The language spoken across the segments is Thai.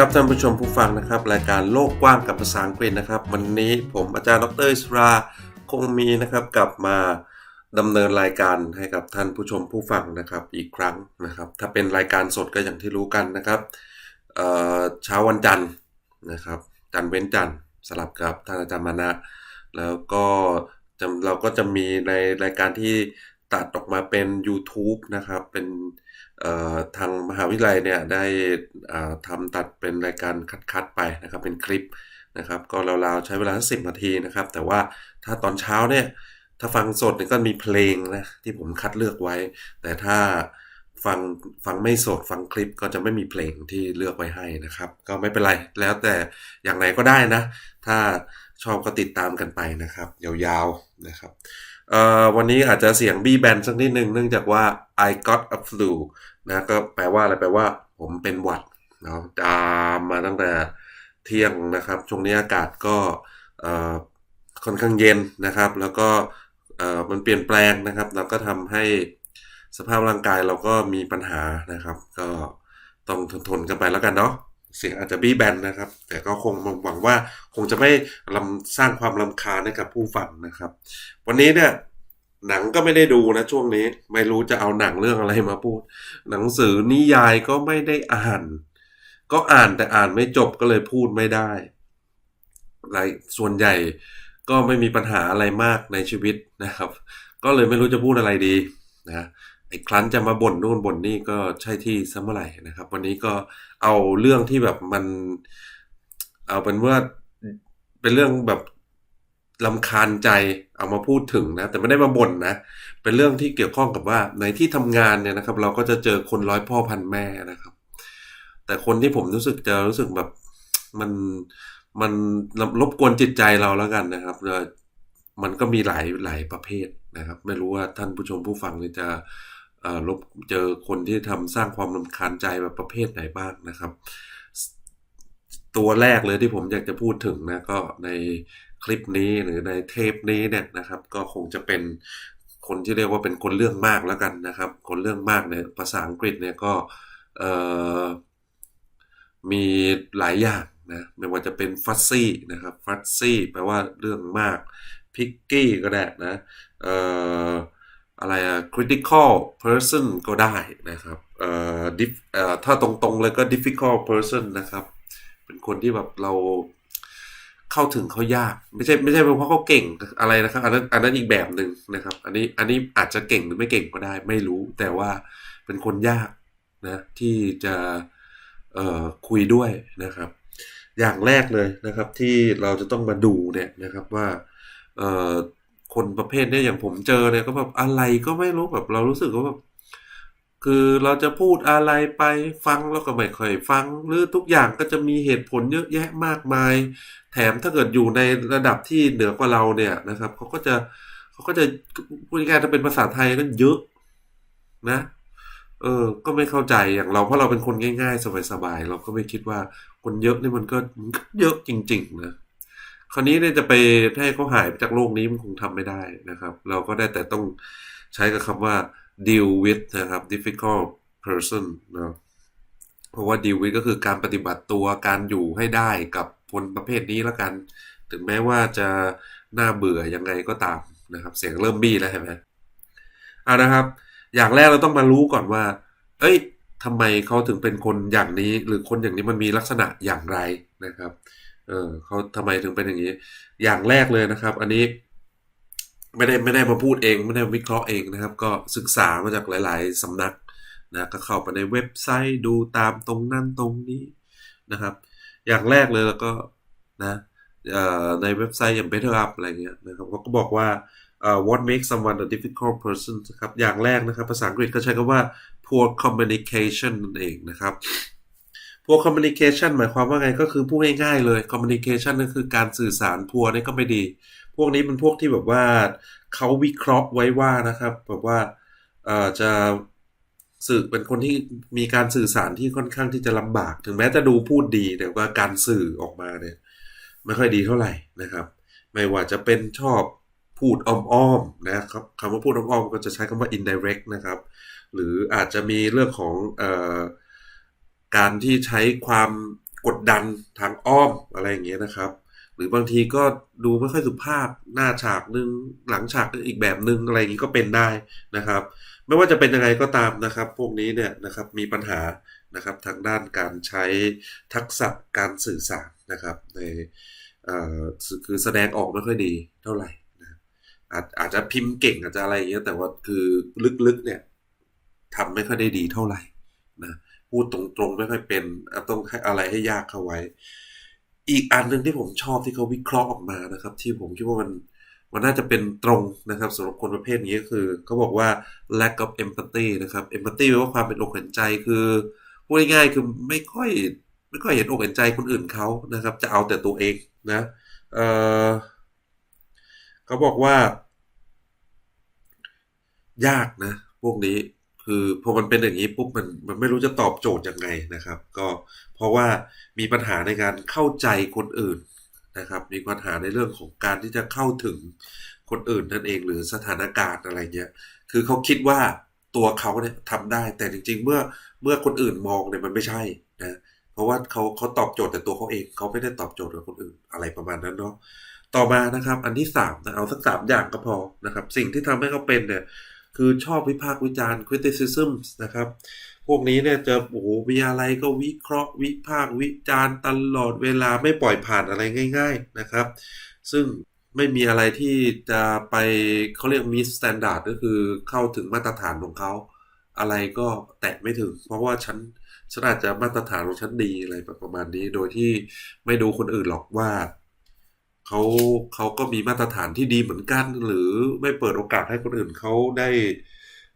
ครับท่านผู้ชมผู้ฟังนะครับ รายการโลกกว้างกับภาษาอังกฤษนะครับ วันนี้ผมอาจารย์ดรอิสราคงมีนะครับกลับมาดำเนินรายการให้กับท่านผู้ชมผู้ฟังนะครับอีกครั้งนะครับ ถ้าเป็นรายการสดก็อย่างที่รู้กันนะครับเเช้าวันจันทร์นะครับจันทร์เว้นจันทร์สลับกับท่านอาจารย์มานะ แล้วก็เราก็จะมีในรายการที่ตัดออกมาเป็น YouTube นะครับเป็น ทางมหาวิทยาลัยเนี่ยได้อ่าทำตัดเป็นรายการคัดๆไปนะครับเป็นคลิปนะครับก็ราวๆใช้เวลาสิบนาทีนะครับ แต่ว่าถ้าตอนเช้าเนี่ยถ้าฟังสดเนี่ยก็มีเพลงนะที่ผมคัดเลือกไว้ แต่ถ้าฟังฟังไม่สดฟังคลิปก็จะไม่มีเพลงที่เลือกไว้ให้นะครับ ก็ไม่เป็นไรแล้วแต่อย่างไรก็ได้นะ ถ้าชอบก็ติดตามกันไปนะครับ ยาวๆนะครับ เอ่อวันนี้อาจจะเสียงบี้แบนสักนิดนึงเนื่องจากว่า I got a flu นะก็แปลว่าอะไรแปลว่าผมเป็นหวัดเนาะจามมาตั้งแต่เที่ยงนะครับช่วงนี้อากาศก็เอ่อค่อนข้างเย็นนะครับ แล้วก็เอ่อมันเปลี่ยนแปลงนะครับแล้วก็ทำให้สภาพร่างกายเราก็มีปัญหานะครับ ก็ต้องทนๆกันไปแล้วกันเนาะ เสียงอาจจะบี้แบนนะครับ แต่ก็คงหวังว่าคงจะไม่ลำสร้างความลำคาญให้กับผู้ฟังนะครับ วันนี้เนี่ยหนังก็ไม่ได้ดูนะช่วงนี้ ไม่รู้จะเอาหนังเรื่องอะไรมาพูด หนังสือนิยายก็ไม่ได้อ่าน ก็อ่านแต่อ่านไม่จบก็เลยพูดไม่ได้หลายส่วนใหญ่ก็ไม่มีปัญหาอะไรมากในชีวิตนะครับ ก็เลยไม่รู้จะพูดอะไรดีนะ ไอ้ครั้นจะมาบ่นนู่นบ่นนี่ก็ใช่ที่ซะเมื่อไหร่นะครับ วันนี้ก็เอาเรื่องที่แบบมัน เอาเป็นว่าเป็นเรื่องแบบลำคาญใจเอามาพูดถึงนะ แต่ไม่ได้มาบ่นนะ เป็นเรื่องที่เกี่ยวข้องกับว่า ในที่ทำงานเนี่ยนะครับ เราก็จะเจอคนร้อยพ่อพันแม่นะครับ แต่คนที่ผมรู้สึกจะรู้สึกแบบมันมันรบกวนจิตใจเราแล้วกันนะครับมันก็มีหลายหลายประเภทนะครับ ไม่รู้ว่าท่านผู้ชมผู้ฟังจะ ลบเจอคนที่ทำสร้างความรำคาญใจแบบประเภทไหนบ้างนะครับ ตัวแรกเลยที่ผมอยากจะพูดถึงนะก็ในคลิปนี้หรือในเทปนี้เนี่ยนะครับ ก็คงจะเป็นคนที่เรียกว่าเป็นคนเรื่องมากแล้วกันนะครับ คนเรื่องมากในภาษาอังกฤษเนี่ยก็มีหลายอย่างนะไม่ว่าจะเป็นฟัซซี่นะครับฟัซซี่แปลว่าเรื่องมากพิกกี้ก็ได้นะเอ่อ อะไรอะ critical person ก็ได้นะครับเอ่อ dif- เอ่อถ้าตรงๆเลยก็ difficult person นะครับ เป็นคนที่แบบเราเข้าถึงเขายาก ไม่ใช่ไม่ใช่เพราะเขาเก่งอะไรนะครับ อันนั้นอันนั้นอีกแบบหนึ่งนะครับ อันนี้อันนี้อาจจะเก่งหรือไม่เก่งก็ได้ ไม่รู้ แต่ว่าเป็นคนยากนะที่จะเอ่อคุยด้วยนะครับ อย่างแรกเลยนะครับที่เราจะต้องมาดูเนี่ยนะครับว่าเอ่อ คนประเภทเนี้ยอย่างผมเจอเนี่ยก็แบบอะไรก็ไม่รู้แบบเรารู้สึกว่าแบบคือเราจะพูดอะไรไปฟังแล้วก็ไม่ค่อยฟัง หรือทุกอย่างก็จะมีเหตุผลเยอะแยะมากมาย แถมถ้าเกิดอยู่ในระดับที่เหนือกว่าเราเนี่ยนะครับเขาก็จะเขาก็จะพูดง่ายๆถ้าเป็นภาษาไทยก็เยอะนะ เออ ก็ไม่เข้าใจอย่างเราเพราะเราเป็นคนง่าย ๆ สบายๆเราก็ไม่คิดว่าคนเยอะนี่มันก็มันก็เยอะจริง ๆ นะ คราวนี้เนี่ยจะไปให้เขาหายไปจากโลกนี้มันคงทำไม่ได้นะครับ เราก็ได้แต่ต้องใช้กับคำว่า deal with นะครับ difficult person นะเพราะว่า deal with ก็คือการปฏิบัติตัวการอยู่ให้ได้กับคนประเภทนี้แล้วกัน ถึงแม้ว่าจะน่าเบื่อยังไงก็ตามนะครับ เสียงเริ่มบี้แล้วเห็นไหมอ่านะครับ อย่างแรกเราต้องมารู้ก่อนว่า เอ้ยทำไมเขาถึงเป็นคนอย่างนี้ หรือคนอย่างนี้มันมีลักษณะอย่างไรนะครับ เออเขาทำไมถึงเป็นอย่างนี้ อย่างแรกเลยนะครับ อันนี้ไม่ได้ไม่ได้มาพูดเองไม่ได้วิเคราะห์เองนะครับ ก็ศึกษามาจากหลาย ๆสำนักนะก็เข้าไปในเว็บไซต์ดูตามตรงนั้นตรงนี้นะครับ อย่างแรกเลยแล้วก็นะเอ่อในเว็บไซต์อย่าง Better Up อะไรเงี้ยนะครับเขาก็บอกว่าเอ่อ what makes someone a difficult person นะครับอย่างแรกนะครับ ภาษาอังกฤษเขาใช้คำว่า poor communication นั่นเองนะครับ poor communication หมายความว่าไงก็คือพูดง่ายๆเลย communication ก็คือการสื่อสาร poor นี่ก็ไม่ดี พวกนี้เป็นพวกที่แบบว่าเขาวิเคราะห์ไว้ว่านะครับแบบว่าเอ่อจะสื่อเป็นคนที่มีการสื่อสารที่ค่อนข้างที่จะลำบาก ถึงแม้จะดูพูดดีแต่ว่าการสื่อออกมาเนี่ยไม่ค่อยดีเท่าไหร่นะครับ ไม่ว่าจะเป็นชอบพูดอ้อมๆนะครับคำว่าพูดอ้อมๆก็จะใช้คำว่า indirect นะครับ หรืออาจจะมีเรื่องของเอ่อ การที่ใช้ความกดดันทางอ้อมอะไรอย่างเงี้ยนะครับ หรือบางทีก็ดูไม่ค่อยสุภาพหน้าฉากนึงหลังฉากอีกแบบนึงอะไรอย่างงี้ก็เป็นได้นะครับ ไม่ว่าจะเป็นยังไงก็ตามนะครับ พวกนี้เนี่ยนะครับมีปัญหานะครับทางด้านการใช้ทักษะการสื่อสารนะครับในคือแสดงออกไม่ค่อยดีเท่าไหร่นะอาจอาจจะพิมพ์เก่งอาจจะอะไรอย่างเงี้ยแต่ว่าคือลึกๆเนี่ยทำไม่ค่อยได้ดีเท่าไหร่นะ พูดตรงๆไม่ค่อยเป็นต้องให้อะไรให้ยากเข้าไว้ อีกอันหนึ่งที่ผมชอบที่เขาวิเคราะห์ออกมานะครับ ที่ผมคิดว่ามันมันน่าจะเป็นตรงนะครับสำหรับคนประเภทนี้ก็คือเขาบอกว่า lack of empathy นะครับ empathy แปลว่าความเป็นอกเห็นใจคือพูดง่ายๆคือไม่ค่อยไม่ค่อยเห็นอกเห็นใจคนอื่นเขานะครับ จะเอาแต่ตัวเองนะเเขาบอกว่า ยากนะ พวกนี้ คือพอมันเป็นอย่างนี้ปุ๊บมันมันไม่รู้จะตอบโจทย์ยังไงนะครับ ก็เพราะว่ามีปัญหาในการเข้าใจคนอื่นนะครับ มีปัญหาในเรื่องของการที่จะเข้าถึงคนอื่นนั่นเองหรือสถานการณ์อะไรเงี้ยคือเขาคิดว่าตัวเขาเนี่ยทำได้แต่จริง ๆ เมื่อเมื่อคนอื่นมองเนี่ยมันไม่ใช่นะเพราะว่าเขาเขาตอบโจทย์แต่ตัวเขาเองเขาไม่ได้ตอบโจทย์กับคนอื่นอะไรประมาณนั้นเนาะต่อมานะครับ อันที่สามนะเอาสักสามอย่างก็พอนะครับ สิ่งที่ทำให้เขาเป็นเนี่ย คือชอบวิพากษ์วิจารณ์ criticism นะครับ พวกนี้เนี่ยจะโอ้โหมีอะไรก็วิเคราะห์วิพากษ์วิจารณ์ตลอดเวลาไม่ปล่อยผ่านอะไรง่าย ๆนะครับ ซึ่งไม่มีอะไรที่จะไปเขาเรียกมีสแตนดาร์ดก็คือเข้าถึงมาตรฐานของเขาอะไรก็แตะไม่ถึง เพราะว่าฉันฉันอาจจะมาตรฐานของฉันดีอะไรประมาณนี้ โดยที่ไม่ดูคนอื่นหรอกว่า เขาเขาก็มีมาตรฐานที่ดีเหมือนกัน หรือไม่เปิดโอกาสให้คนอื่นเขาได้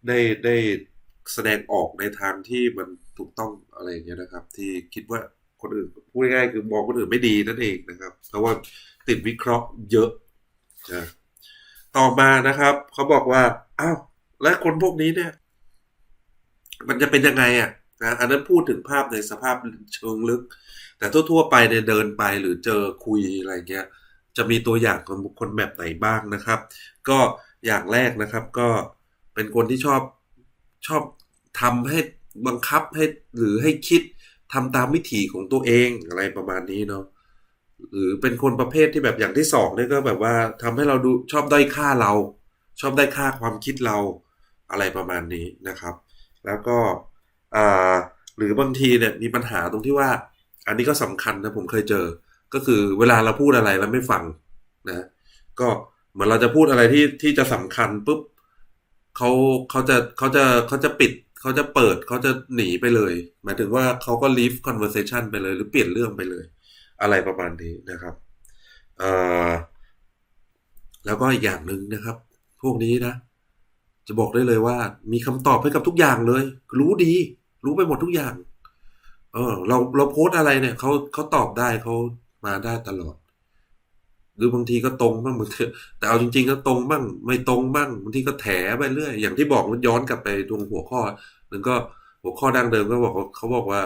ได้ได้แสดงออกในทางที่มันถูกต้องอะไรอย่างเงี้ยนะครับ ที่คิดว่าคนอื่นพูดง่ายๆคือมองคนอื่นไม่ดีนั่นเองนะครับ เพราะว่าติดวิเคราะห์เยอะนะต่อมานะครับเขาบอกว่าอ้าวและคนพวกนี้เนี่ย มันจะเป็นยังไงอะนะอันนั้นพูดถึงภาพในสภาพเชิงลึก แต่ทั่วๆไปเนี่ยเดินไปหรือเจอคุยอะไรเงี้ย จะมีตัวอย่างของบุคคลแบบไหนบ้างนะครับ ก็อย่างแรกนะครับก็เป็นคนที่ชอบชอบทำให้บังคับให้หรือให้คิดทำตามวิถีของตัวเองอะไรประมาณนี้เนาะหรือเป็นคนประเภทที่แบบอย่างที่สองเนี่ยก็แบบว่าทำให้เราดูชอบด้อยค่าเรา ชอบได้ค่าความคิดเราอะไรประมาณนี้นะครับ แล้วก็อ่าหรือบางทีเนี่ยมีปัญหาตรงที่ว่า อันนี้ก็สำคัญนะผมเคยเจอ ก็คือเวลาเราพูดอะไรแล้วไม่ฟังนะ ก็เหมือนเราจะพูดอะไรที่ที่จะสำคัญปุ๊บเขาเขาจะเขาจะเขาจะปิดเขาจะเปิดเขาจะหนีไปเลย หมายถึงว่าเขาก็ leave conversation ไปเลย หรือเปลี่ยนเรื่องไปเลย อะไรประมาณนี้นะครับเอ่อแล้วก็อีกอย่างหนึ่งนะครับ พวกนี้นะ จะบอกได้เลยว่า มีคำตอบให้กับทุกอย่างเลย รู้ดี รู้ไปหมดทุกอย่าง เออ เราเราโพสอะไรเนี่ยเขาเขาตอบได้เขา มาได้ตลอด หรือบางทีก็ตรงบ้างบางทีแต่เอาจริง ๆ ก็ตรงบ้าง ไม่ตรงบ้างบางทีก็แถไปเรื่อย อย่างที่บอกมันย้อนกลับไปตรงหัวข้อหนึ่งก็หัวข้อดังเดิมก็บอกเขาบอกว่า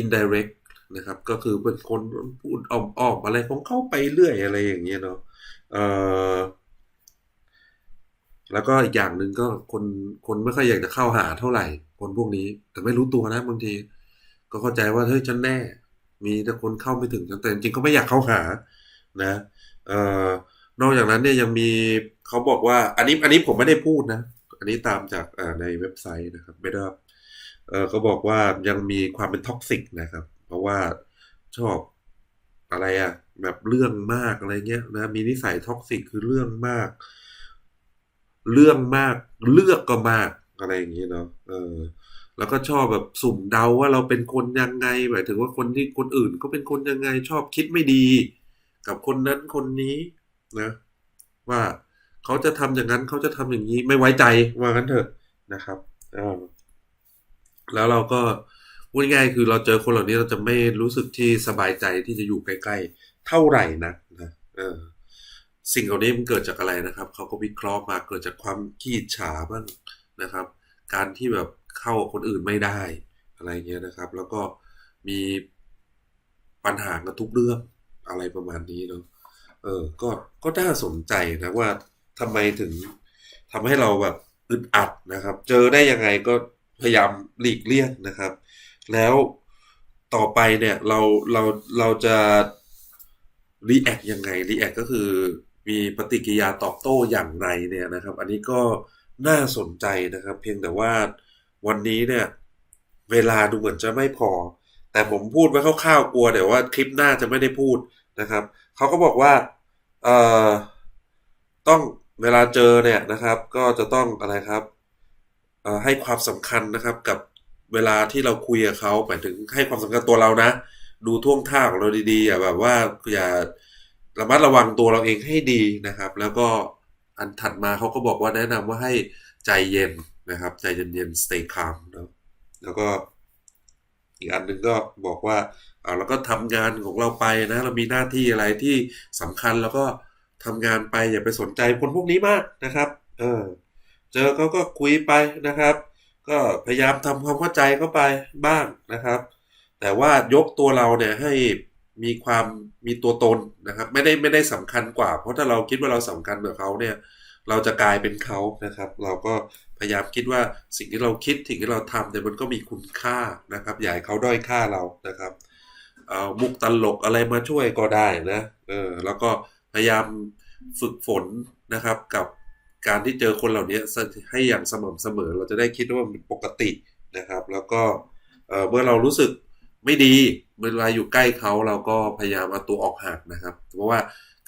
indirect นะครับ ก็คือเป็นคนพูดอ้อมๆอะไรของเขาไปเรื่อยอะไรอย่างเงี้ยเนาะเออแล้วก็อีกอย่างหนึ่งก็คนคนไม่ค่อยอยากจะเข้าหาเท่าไหร่ คนพวกนี้ แต่ไม่รู้ตัวนะบางที ก็เข้าใจว่าเฮ้ยฉันแน่ มีแต่คนเข้าไม่ถึงแต่จริงๆก็ไม่อยากเข้าหานะเอ่อนอกจากนั้นเนี่ยยังมีเขาบอกว่า อันนี้อันนี้ผมไม่ได้พูดนะ อันนี้ตามจากในเว็บไซต์นะครับไม่ได้เออเขาบอกว่ายังมีความเป็นท็อกซิกนะครับ เพราะว่าชอบอะไรอะแบบเรื่องมากอะไรเงี้ยนะมีนิสัยท็อกซิกคือเรื่องมาก เรื่องมากเลือกก็มากอะไรอย่างเงี้ยเนาะเออ แล้วก็ชอบแบบสุ่มเดาว่าเราเป็นคนยังไงหมายถึงว่าคนที่คนอื่นก็เป็นคนยังไงชอบคิดไม่ดี กับคนนั้นคนนี้นะ ว่าเขาจะทำอย่างนั้นเขาจะทำอย่างนี้ไม่ไว้ใจว่างั้นเถอะนะครับแล้วเราก็พูดง่ายคือเราเจอคนเหล่านี้เราจะไม่รู้สึกที่สบายใจที่จะอยู่ใกล้ๆ เท่าไหร่นะนะเออสิ่งเหล่านี้มันเกิดจากอะไรนะครับ เขาก็วิเคราะห์มาเกิดจากความขี้ฉาบ้างนะครับ การที่แบบ เข้าคนอื่นไม่ได้อะไรเงี้ยนะครับ แล้วก็มีปัญหากับทุกเรื่องอะไรประมาณนี้เนาะเออก็ก็น่าสนใจนะว่าทำไมถึงทำให้เราแบบอึดอัดนะครับ เจอได้ยังไงก็พยายามหลีกเลี่ยงนะครับ แล้วต่อไปเนี่ยเราเราเราจะรีแอคยังไงรีแอคก็คือมีปฏิกิริยาตอบโต้อย่างไรเนี่ยนะครับ อันนี้ก็น่าสนใจนะครับ เพียงแต่ว่า วันนี้เนี่ย เวลาดูเหมือนจะไม่พอ แต่ผมพูดไว้คร่าวๆกลัวเดี๋ยวว่าคลิปหน้าจะไม่ได้พูดนะครับเขาก็บอกว่าเอ่อต้องเวลาเจอเนี่ยนะครับ ก็จะต้องอะไรครับให้ความสำคัญนะครับกับเวลาที่เราคุยกับเขาหมายถึงให้ความสำคัญตัวเรานะ ดูท่วงท่าของเราดีๆอย่าแบบว่าอย่าระมัดระวังตัวเราเองให้ดีนะครับ แล้วก็อันถัดมาเขาก็บอกว่าแนะนำว่าให้ใจเย็น นะครับ ใจเย็นๆ stay calm นะแล้วก็อีกอันหนึ่งก็บอกว่าเอาแล้วก็ทำงานของเราไปนะ เรามีหน้าที่อะไรที่สำคัญแล้วก็ทำงานไปอย่าไปสนใจคนพวกนี้มากนะครับ เออ เจอเขาก็คุยไปนะครับ ก็พยายามทำความเข้าใจเข้าไปบ้างนะครับ แต่ว่ายกตัวเราเนี่ยให้มีความมีตัวตนนะครับ ไม่ได้ไม่ได้สำคัญกว่า เพราะถ้าเราคิดว่าเราสำคัญกับเขาเนี่ย เราจะกลายเป็นเขานะครับ เราก็พยายามคิดว่าสิ่งที่เราคิดสิ่งที่เราทำเนี่ยมันก็มีคุณค่านะครับอย่าให้เขาด้อยค่าเรานะครับเอามุกตลกอะไรมาช่วยก็ได้นะเออแล้วก็พยายามฝึกฝนนะครับกับการที่เจอคนเหล่านี้ให้อย่างสม่ำเสมอ เราจะได้คิดว่ามันปกตินะครับ แล้วก็เเมื่อเรารู้สึกไม่ดีเวลาอยู่ใกล้เขาเราก็พยายามเอาตัวออกห่างนะครับ เพราะว่า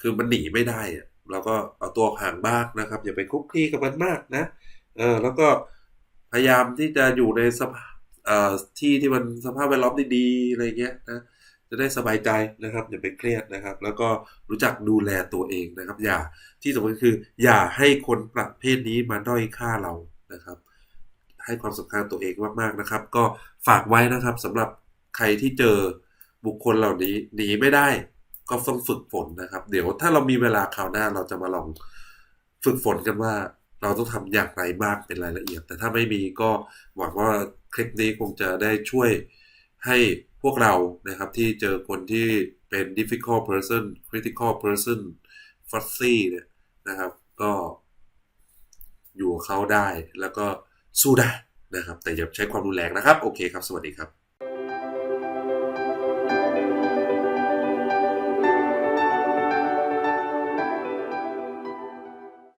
คือมันหนีไม่ได้อะ เราก็เอาตัวห่างบ้างนะครับ อย่าไปคุกคีกับมันมากนะเออแล้วก็พยายามที่จะอยู่ในสภาพที่ที่มันสภาพแวดล้อมดีๆอะไรเงี้ยนะจะได้สบายใจนะครับ อย่าไปเครียดนะครับ แล้วก็รู้จักดูแลตัวเองนะครับ อย่าที่สำคัญคือ อย่าให้คนประเภทนี้มาด้อยค่าเรานะครับ ให้ความสำคัญตัวเองมากๆนะครับ ก็ฝากไว้นะครับสำหรับใครที่เจอบุคคลเหล่านี้หนีไม่ได้ ก็ต้องฝึกฝนนะครับ เดี๋ยวถ้าเรามีเวลาคราวหน้าเราจะมาลองฝึกฝนกันว่าเราต้องทำอย่างไรบ้างเป็นรายละเอียด แต่ถ้าไม่มีก็หวังว่าคลิปนี้คงจะได้ช่วยให้พวกเรานะครับที่เจอคนที่เป็น difficult person critical person fussy เนี่ยนะครับก็อยู่กับเขาได้แล้วก็สู้ได้นะครับ แต่อย่าใช้ความรุนแรงนะครับ โอเคครับ สวัสดีครับ